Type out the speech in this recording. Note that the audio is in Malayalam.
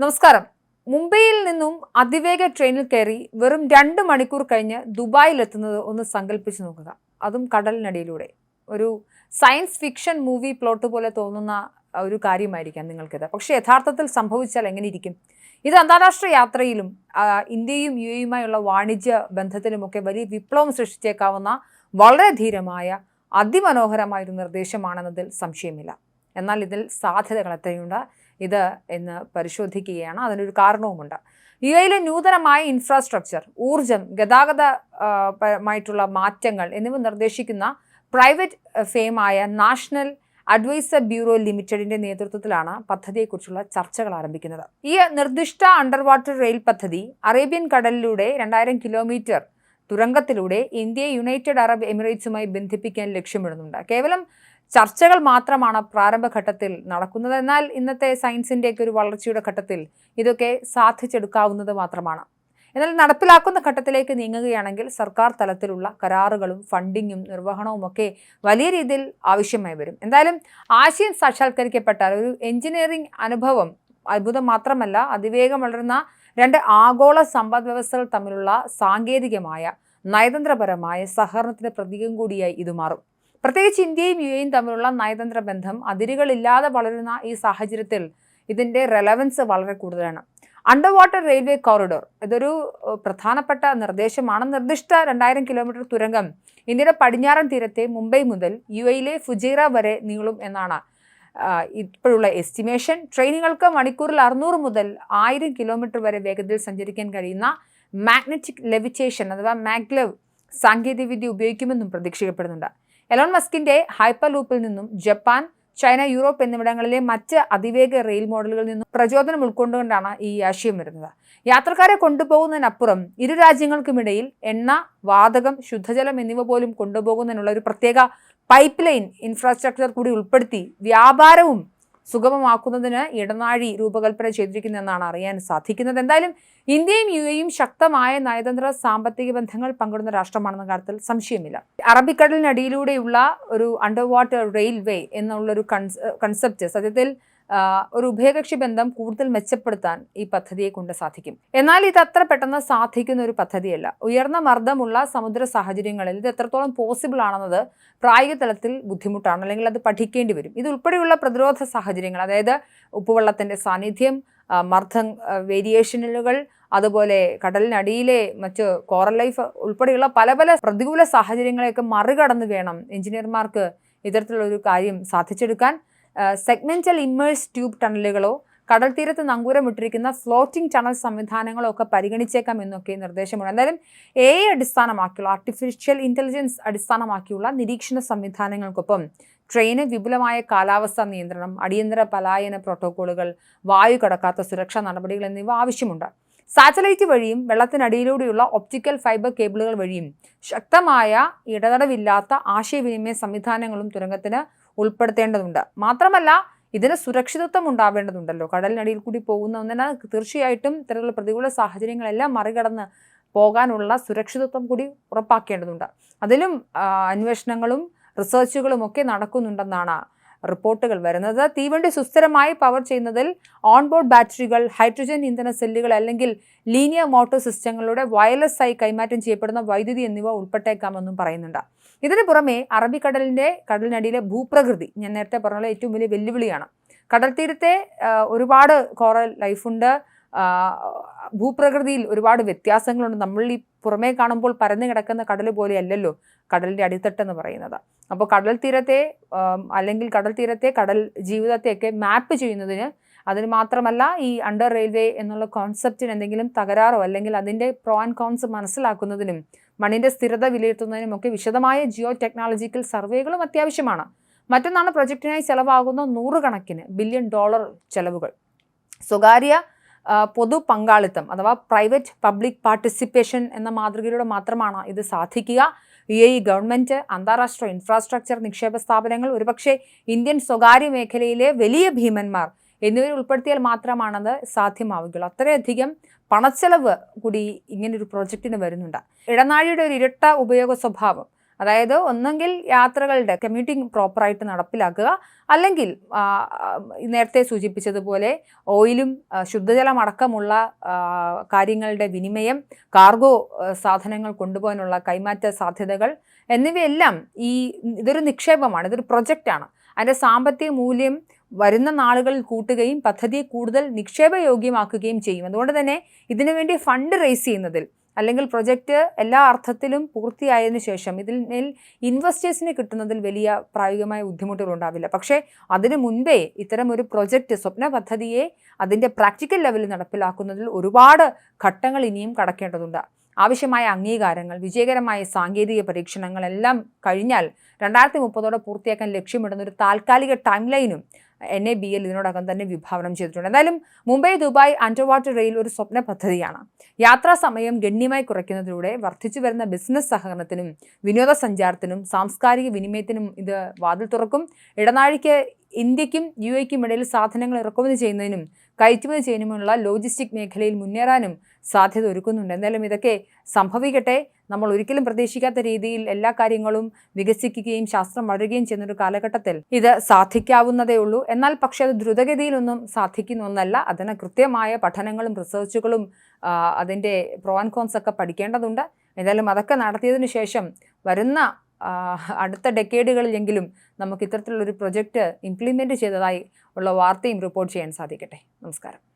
നമസ്കാരം. മുംബൈയിൽ നിന്നും അതിവേഗ ട്രെയിനിൽ കയറി വെറും രണ്ട് മണിക്കൂർ കഴിഞ്ഞ് ദുബായിലെത്തുന്നത് ഒന്ന് സങ്കല്പിച്ചു നോക്കുക. അതും കടലിനടിയിലൂടെ. ഒരു സയൻസ് ഫിക്ഷൻ മൂവി പ്ലോട്ട് പോലെ തോന്നുന്ന ഒരു കാര്യമായിരിക്കാം നിങ്ങൾക്കിത്. പക്ഷേ യഥാർത്ഥത്തിൽ സംഭവിച്ചാൽ എങ്ങനെ ഇരിക്കും ഇത് അന്താരാഷ്ട്ര യാത്രയിലും ഇന്ത്യയും യു എയുമായുള്ള വാണിജ്യ ബന്ധത്തിലുമൊക്കെ വലിയ വിപ്ലവം സൃഷ്ടിച്ചേക്കാവുന്ന വളരെ ധീരമായ അതിമനോഹരമായ ഒരു നിർദ്ദേശമാണെന്നതിൽ സംശയമില്ല. എന്നാൽ ഇതിൽ സാധ്യതകൾ എത്രയുണ്ട്? ഇത് എന്ന് പരിശോധിക്കുകയാണ്. അതിനൊരു കാരണവുമുണ്ട്. യു എയിലെ നൂതനമായ ഇൻഫ്രാസ്ട്രക്ചർ ഊർജം ഗതാഗത ആ, മാറ്റങ്ങൾ എന്നിവ നിർദ്ദേശിക്കുന്ന പ്രൈവറ്റ് ഫേമായ നാഷണൽ അഡ്വൈസർ ബ്യൂറോ ലിമിറ്റഡിന്റെ നേതൃത്വത്തിലാണ് പദ്ധതിയെക്കുറിച്ചുള്ള ചർച്ചകൾ ആരംഭിക്കുന്നത്. ഈ നിർദ്ദിഷ്ട അണ്ടർ വാട്ടർ റെയിൽ പദ്ധതി അറേബ്യൻ കടലിലൂടെ രണ്ടായിരം കിലോമീറ്റർ തുരങ്കത്തിലൂടെ ഇന്ത്യയെ യുണൈറ്റഡ് അറബ് എമിറേറ്റ്സുമായി ബന്ധിപ്പിക്കാൻ ലക്ഷ്യമിടുന്നുണ്ട്. കേവലം ചർച്ചകൾ മാത്രമാണ് പ്രാരംഭഘട്ടത്തിൽ നടക്കുന്നത്. എന്നാൽ ഇന്നത്തെ സയൻസിന്റെയൊക്കെ ഒരു വളർച്ചയുടെ ഘട്ടത്തിൽ ഇതൊക്കെ സാധിച്ചെടുക്കാവുന്നത് മാത്രമാണ്. എന്നാൽ നടപ്പിലാക്കുന്ന ഘട്ടത്തിലേക്ക് നീങ്ങുകയാണെങ്കിൽ സർക്കാർ തലത്തിലുള്ള കരാറുകളും ഫണ്ടിങ്ങും നിർവഹണവും ഒക്കെ വലിയ രീതിയിൽ ആവശ്യമായി വരും. എന്തായാലും ആശയം സാക്ഷാത്കരിക്കപ്പെട്ടാൽ ഒരു എഞ്ചിനീയറിംഗ് അനുഭവം അത്ഭുതം മാത്രമല്ല അതിവേഗം വളരുന്ന രണ്ട് ആഗോള സമ്പദ് വ്യവസ്ഥകൾ തമ്മിലുള്ള സാങ്കേതികമായ നയതന്ത്രപരമായ സഹകരണത്തിന്റെ പ്രതീകം കൂടിയായി ഇത് മാറും. പ്രത്യേകിച്ച് ഇന്ത്യയും യു എയും തമ്മിലുള്ള നയതന്ത്ര ബന്ധം അതിരുകളില്ലാതെ വളരുന്ന ഈ സാഹചര്യത്തിൽ ഇതിന്റെ റെലവൻസ് വളരെ കൂടുതലാണ്. അണ്ടർ വാട്ടർ റെയിൽവേ കോറിഡോർ ഇതൊരു പ്രധാനപ്പെട്ട നിർദ്ദേശമാണ്. നിർദ്ദിഷ്ട രണ്ടായിരം കിലോമീറ്റർ തുരങ്കം ഇന്ത്യയുടെ പടിഞ്ഞാറൻ തീരത്തെ മുംബൈ മുതൽ യു എയിലെ ഫുജൈറ വരെ നീളും എന്നാണ് ഇപ്പോഴുള്ള എസ്റ്റിമേഷൻ ട്രെയിനുകൾക്ക് മണിക്കൂറിൽ അറുന്നൂറ് മുതൽ ആയിരം കിലോമീറ്റർ വരെ വേഗതയിൽ സഞ്ചരിക്കാൻ കഴിയുന്ന മാഗ്നറ്റിക് ലെവിറ്റേഷൻ അഥവാ മാഗ്ലവ് സാങ്കേതികവിദ്യ ഉപയോഗിക്കുമെന്നും പ്രതീക്ഷിക്കപ്പെടുന്നുണ്ട്. എലോൺ മസ്കിന്റെ ഹൈപ്പർ ലൂപ്പിൽ നിന്നും ജപ്പാൻ ചൈന യൂറോപ്പ് എന്നിവിടങ്ങളിലെ മറ്റ് അതിവേഗ റെയിൽ മോഡലുകളിൽ നിന്നും പ്രചോദനം ഉൾക്കൊണ്ടുകൊണ്ടാണ് ഈ ആശയം വരുന്നത്. യാത്രക്കാരെ കൊണ്ടുപോകുന്നതിനപ്പുറം ഇരു രാജ്യങ്ങൾക്കുമിടയിൽ എണ്ണ വാതകം ശുദ്ധജലം എന്നിവ പോലും കൊണ്ടുപോകുന്നതിനുള്ള ഒരു പ്രത്യേക പൈപ്പ് ലൈൻ ഇൻഫ്രാസ്ട്രക്ചർ കൂടി ഉൾപ്പെടുത്തി വ്യാപാരവും സുഗമമാക്കുന്നതിന് ഇടനാഴി രൂപകൽപ്പന ചെയ്തിരിക്കുന്നതെന്നാണ് അറിയാൻ സാധിക്കുന്നത്. എന്തായാലും ഇന്ത്യയും യു എയും ശക്തമായ നയതന്ത്ര സാമ്പത്തിക ബന്ധങ്ങൾ പങ്കിടുന്ന രാഷ്ട്രമാണെന്ന കാര്യത്തിൽ സംശയമില്ല. അറബിക്കടലിനടിയിലൂടെയുള്ള ഒരു അണ്ടർ വാട്ടർ റെയിൽവേ എന്നുള്ളൊരു കൺസെപ്റ്റ് സത്യത്തിൽ ഒരു ഉഭയകക്ഷി ബന്ധം കൂടുതൽ മെച്ചപ്പെടുത്താൻ ഈ പദ്ധതിയെ കൊണ്ട് സാധിക്കും. എന്നാൽ ഇത് അത്ര പെട്ടെന്ന് സാധിക്കുന്ന ഒരു പദ്ധതിയല്ല. ഉയർന്ന മർദ്ദമുള്ള സമുദ്ര സാഹചര്യങ്ങളിൽ ഇത് എത്രത്തോളം പോസിബിൾ ആണെന്നത് പ്രായോഗിക തലത്തിൽ ബുദ്ധിമുട്ടാണ്. അല്ലെങ്കിൽ അത് പഠിക്കേണ്ടി വരും. ഇത് ഉൾപ്പെടെയുള്ള പ്രതിരോധ സാഹചര്യങ്ങൾ അതായത് ഉപ്പുവെള്ളത്തിന്റെ സാന്നിധ്യം മർദ്ദം വേരിയേഷനുകൾ അതുപോലെ കടലിനടിയിലെ മറ്റ് കോറൽ ലൈഫ് ഉൾപ്പെടെയുള്ള പല പല പ്രതികൂല സാഹചര്യങ്ങളെയൊക്കെ മറികടന്ന് വേണം എഞ്ചിനീയർമാർക്ക് ഇത്തരത്തിലുള്ള ഒരു കാര്യം സാധിച്ചെടുക്കാൻ. സെഗ്മെന്റൽ ഇമ്മേഴ്സ് ട്യൂബ് ടണലുകളോ കടൽ തീരത്ത് നങ്കൂരമിട്ടിരിക്കുന്ന ഫ്ലോട്ടിംഗ് ടണൽ സംവിധാനങ്ങളോ ഒക്കെ പരിഗണിച്ചേക്കാം എന്നൊക്കെ നിർദ്ദേശമുണ്ട്. എന്തായാലും എ അടിസ്ഥാനമാക്കിയുള്ള ആർട്ടിഫിഷ്യൽ ഇന്റലിജൻസ് അടിസ്ഥാനമാക്കിയുള്ള നിരീക്ഷണ സംവിധാനങ്ങൾക്കൊപ്പം ട്രെയിന് വിപുലമായ കാലാവസ്ഥാ നിയന്ത്രണം അടിയന്തര പലായന പ്രോട്ടോക്കോളുകൾ വായു കടക്കാത്ത സുരക്ഷാ നടപടികൾ എന്നിവ ആവശ്യമുണ്ട്. സാറ്റലൈറ്റ് വഴിയും വെള്ളത്തിനടിയിലൂടെയുള്ള ഒപ്റ്റിക്കൽ ഫൈബർ കേബിളുകൾ വഴിയും ശക്തമായ ഇടതടവില്ലാത്ത ആശയവിനിമയ സംവിധാനങ്ങളും തുരങ്കത്തിന് ഉൾപ്പെടുത്തേണ്ടതുണ്ട്. മാത്രമല്ല ഇതിന് സുരക്ഷിതത്വം ഉണ്ടാവേണ്ടതുണ്ടല്ലോ. കടലിനടിയിൽ കൂടി പോകുന്ന ഒന്നിന് തീർച്ചയായിട്ടും ഇത്തരത്തിലുള്ള പ്രതികൂല സാഹചര്യങ്ങളെല്ലാം മറികടന്ന് പോകാനുള്ള സുരക്ഷിതത്വം കൂടി ഉറപ്പാക്കേണ്ടതുണ്ട്. അതിലും അന്വേഷണങ്ങളും റിസർച്ചുകളും ഒക്കെ നടക്കുന്നുണ്ടെന്നാണ് റിപ്പോർട്ടുകൾ വരുന്നത്. തീവണ്ടി സുസ്ഥിരമായി പവർ ചെയ്യുന്നതിൽ ഓൺബോർഡ് ബാറ്ററികൾ ഹൈഡ്രജൻ ഇന്ധന സെല്ലുകൾ അല്ലെങ്കിൽ ലീനിയർ മോട്ടോർ സിസ്റ്റങ്ങളുടെ വയർലെസ് ആയി കൈമാറ്റം ചെയ്യപ്പെടുന്ന വൈദ്യുതി എന്നിവ ഉൾപ്പെട്ടേക്കാമെന്നും പറയുന്നുണ്ട്. ഇതിനു പുറമെ അറബിക്കടലിന്റെ കടലിനടിയിലെ ഭൂപ്രകൃതി ഞാൻ നേരത്തെ പറഞ്ഞ ഏറ്റവും വലിയ വെല്ലുവിളിയാണ്. കടൽ തീരത്തെ ഒരുപാട് കോറൽ ലൈഫുണ്ട് ഭൂപ്രകൃതിയിൽ ഒരുപാട് വ്യത്യാസങ്ങളുണ്ട്. നമ്മൾ ഈ പുറമേ കാണുമ്പോൾ പരന്നു കിടക്കുന്ന കടൽ പോലെയല്ലല്ലോ കടലിന്റെ അടിത്തട്ട് എന്ന് പറയുന്നത്. അപ്പോൾ കടൽ തീരത്തെ അല്ലെങ്കിൽ കടൽ തീരത്തെ കടൽ ജീവിതത്തെയൊക്കെ മാപ്പ് ചെയ്യുന്നതിന് അതിന് മാത്രമല്ല ഈ അണ്ടർ റെയിൽവേ എന്നുള്ള കോൺസെപ്റ്റിന് എന്തെങ്കിലും തകരാറോ അല്ലെങ്കിൽ അതിന്റെ പ്രോ ആൻഡ് കോൺസ് മനസ്സിലാക്കുന്നതിനും മണ്ണിന്റെ സ്ഥിരത വിലയിരുത്തുന്നതിനും ഒക്കെ വിശദമായ ജിയോ ടെക്നോളജിക്കൽ സർവേകളും അത്യാവശ്യമാണ്. മറ്റൊന്നാണ് പ്രൊജക്റ്റിനായി ചെലവാകുന്ന നൂറുകണക്കിന് ബില്യൺ ഡോളർ ചെലവുകൾ. സ്വകാര്യ പൊതു പങ്കാളിത്തം അഥവാ പ്രൈവറ്റ് പബ്ലിക് പാർട്ടിസിപ്പേഷൻ എന്ന മാതൃകയിലൂടെ മാത്രമാണ് ഇത് സാധിക്കുക. യു എ ഇ ഗവൺമെന്റ് അന്താരാഷ്ട്ര ഇൻഫ്രാസ്ട്രക്ചർ നിക്ഷേപ സ്ഥാപനങ്ങൾ ഒരുപക്ഷെ ഇന്ത്യൻ സ്വകാര്യ മേഖലയിലെ വലിയ ഭീമന്മാർ എന്നിവരെ ഉൾപ്പെടുത്തിയാൽ മാത്രമാണത് സാധ്യമാവുകയുള്ളൂ. അത്രയധികം പണച്ചെലവ് കൂടി ഇങ്ങനൊരു പ്രോജക്റ്റിന് വരുന്നുണ്ട്. ഇടനാഴിയുടെ ഒരു ഇരട്ട ഉപയോഗ സ്വഭാവം അതായത് ഒന്നെങ്കിൽ യാത്രകളുടെ കമ്മ്യൂട്ടിംഗ് പ്രോപ്പറായിട്ട് നടപ്പിലാക്കുക അല്ലെങ്കിൽ നേരത്തെ സൂചിപ്പിച്ചതുപോലെ ഓയിലും ശുദ്ധജലം അടക്കമുള്ള കാര്യങ്ങളുടെ വിനിമയം കാർഗോ സാധനങ്ങൾ കൊണ്ടുപോകാനുള്ള കൈമാറ്റ സാധ്യതകൾ എന്നിവയെല്ലാം ഈ ഇതൊരു നിക്ഷേപമാണ് ഇതൊരു പ്രൊജക്റ്റാണ്. അതിന്റെ സാമ്പത്തിക മൂല്യം വരുന്ന നാളുകളിൽ കൂട്ടുകയും പദ്ധതിയെ കൂടുതൽ നിക്ഷേപയോഗ്യമാക്കുകയും ചെയ്യും. അതുകൊണ്ട് തന്നെ ഇതിനുവേണ്ടി ഫണ്ട് റേസ് ചെയ്യുന്നതിൽ അല്ലെങ്കിൽ പ്രൊജക്റ്റ് എല്ലാ അർത്ഥത്തിലും പൂർത്തിയായതിനു ശേഷം ഇതിൽ ഇൻവെസ്റ്റേഴ്സിന് കിട്ടുന്നതിൽ വലിയ പ്രായോഗികമായ ബുദ്ധിമുട്ടുകൾ ഉണ്ടാവില്ല. പക്ഷേ അതിനു മുൻപേ ഇത്തരം ഒരു പ്രൊജക്റ്റ് സ്വപ്ന പദ്ധതിയെ അതിന്റെ പ്രാക്ടിക്കൽ ലെവലിൽ നടപ്പിലാക്കുന്നതിൽ ഒരുപാട് ഘട്ടങ്ങൾ ഇനിയും കടക്കേണ്ടതുണ്ട്. ആവശ്യമായ അംഗീകാരങ്ങൾ വിജയകരമായ സാങ്കേതിക പരീക്ഷണങ്ങളെല്ലാം കഴിഞ്ഞാൽ രണ്ടായിരത്തി മുപ്പതോടെ പൂർത്തിയാക്കാൻ ലക്ഷ്യമിടുന്ന ഒരു താൽക്കാലിക ടൈം ലൈനും എൻ എ ബി എൽ ഇതിനോടകം തന്നെ വിഭാവനം ചെയ്തിട്ടുണ്ട്. എന്തായാലും Mumbai Dubai under water rail ഒരു സ്വപ്ന പദ്ധതിയാണ്. യാത്രാ സമയം ഗണ്യമായി കുറയ്ക്കുന്നതിലൂടെ വർദ്ധിച്ചു വരുന്ന ബിസിനസ് സഹകരണത്തിനും വിനോദസഞ്ചാരത്തിനും സാംസ്കാരിക വിനിമയത്തിനും ഇത് വാതിൽ തുറക്കും. ഇടനാഴിക്ക് ഇന്ത്യക്കും യു എക്കും ഇടയിൽ സാധനങ്ങൾ ഇറക്കുമതി ചെയ്യുന്നതിനും കയറ്റുമതി ചെയ്യുന്നതിനുള്ള ലോജിസ്റ്റിക് മേഖലയിൽ മുന്നേറാനും സാധ്യത ഒരുക്കുന്നുണ്ട്. എന്തായാലും ഇതൊക്കെ സംഭവിക്കട്ടെ. നമ്മൾ ഒരിക്കലും പ്രതീക്ഷിക്കാത്ത രീതിയിൽ എല്ലാ കാര്യങ്ങളും വികസിക്കുകയും ശാസ്ത്രം വളരുകയും ചെയ്യുന്ന ഒരു കാലഘട്ടത്തിൽ ഇത് സാധിക്കാവുന്നതേ ഉള്ളൂ. എന്നാൽ പക്ഷേ അത് ദ്രുതഗതിയിലൊന്നും സാധിക്കുന്ന ഒന്നല്ല. അതിന് കൃത്യമായ പഠനങ്ങളും റിസർച്ചുകളും അതിന്റെ പ്രോ ആൻഡ് കോൺസ് ഒക്കെ പഠിക്കേണ്ടതുണ്ട്. എന്തായാലും അതൊക്കെ നടത്തിയതിനു ശേഷം വരുന്ന അടുത്ത ഡെക്കേഡുകളിലെങ്കിലും നമുക്ക് ഇത്തരത്തിലുള്ളൊരു പ്രൊജക്റ്റ് ഇംപ്ലിമെന്റ് ചെയ്തതായി ഉള്ള വാർത്തയും റിപ്പോർട്ട് ചെയ്യാൻ സാധിക്കട്ടെ. നമസ്കാരം.